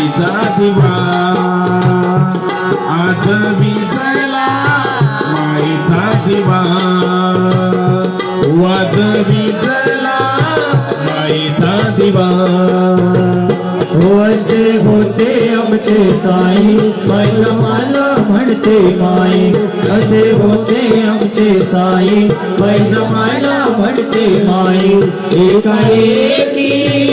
माईचा दिवा आज विजला माईचा दिवा वाज विजला माईचा दिवा असे होते आमचे साई पहिलं मला म्हणते माई असे होते आमचे साई पहिलं मला म्हणते माई एकाएकी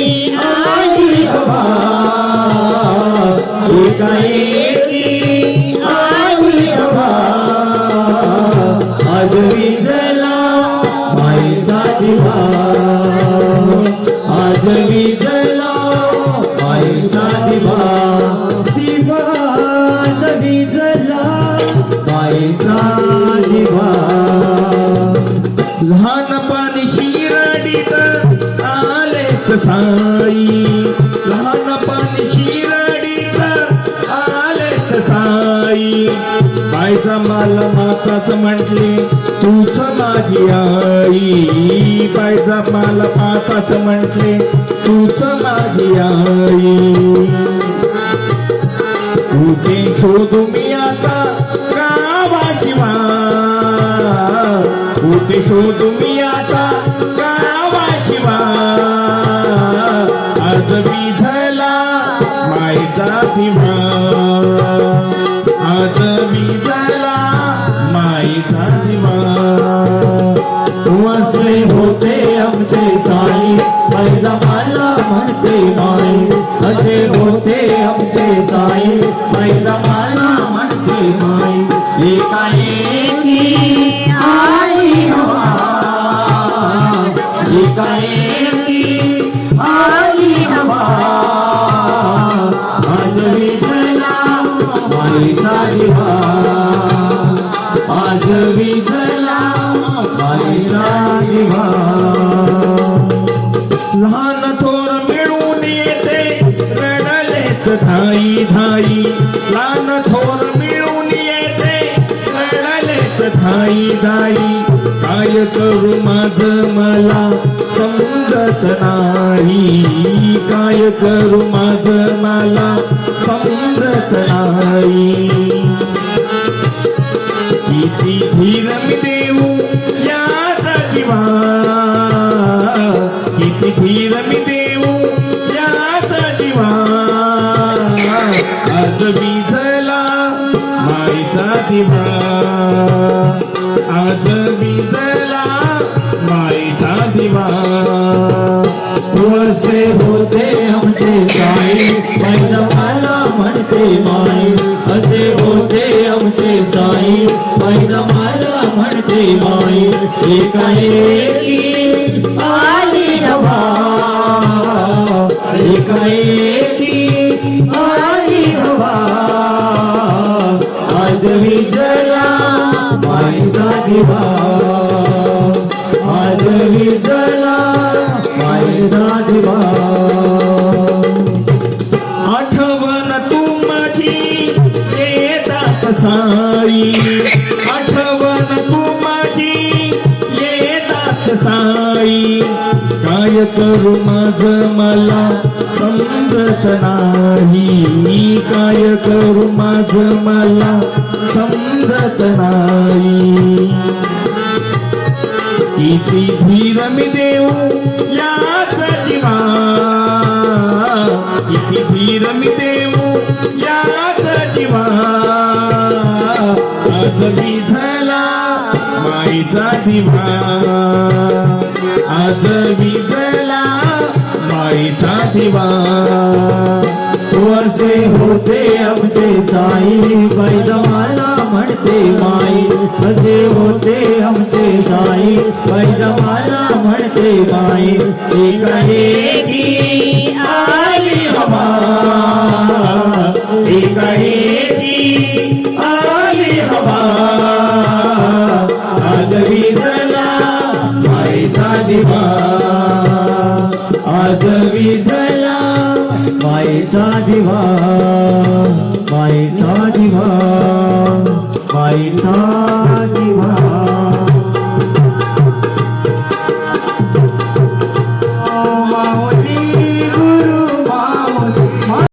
लहानपणी शिरडीत आले साई. बायचा माल माताच म्हटली तूच माझी आई. बायचा माल माताच म्हटले तूच माझी आई. कुठे शोधू मी आता गावाची वा कुठे शोधू माई असे होते आमचे साई पैजा मला म्हणते माई एकाएकी आई हवा। एकाएकी आई हवा। आज विजला माईचा दिवा रडलेत धाई काय करू माझ मला समजत नाही. काय करू माझ मला समजत नाही. किती धीर मी देऊ याचा जीवा किती धीर मी माझा दिवा आज विझला माईचा दिवा. तुळसे होते आमचे साई पैदमाला म्हणते माई. असे होते आमचे साई पैदमाला म्हणते माई. एकाएकी आली हवा एकाएकी आली हवा. विजया माईचा दिवा आज विजला माईचा दिवा आठवण तू माझी येतात साई आठवण तू माझी येतात साई काय करू माझ मला समजत नाही. काय करू माझ मला समजत नाही. किती धीर मी देऊ याच जीवा किती धीर मी देऊ याच जीवा आज झाला माईचा दिवा आज विझला माईचा दिवा वसे होते आमचे साई पैदमाला म्हणते माई. असे होते आमचे साई पैदमाला म्हणते माई. एकाएकी आली हवा एकाएकी आली हवा. आज विदला माईचा दिवा माईचा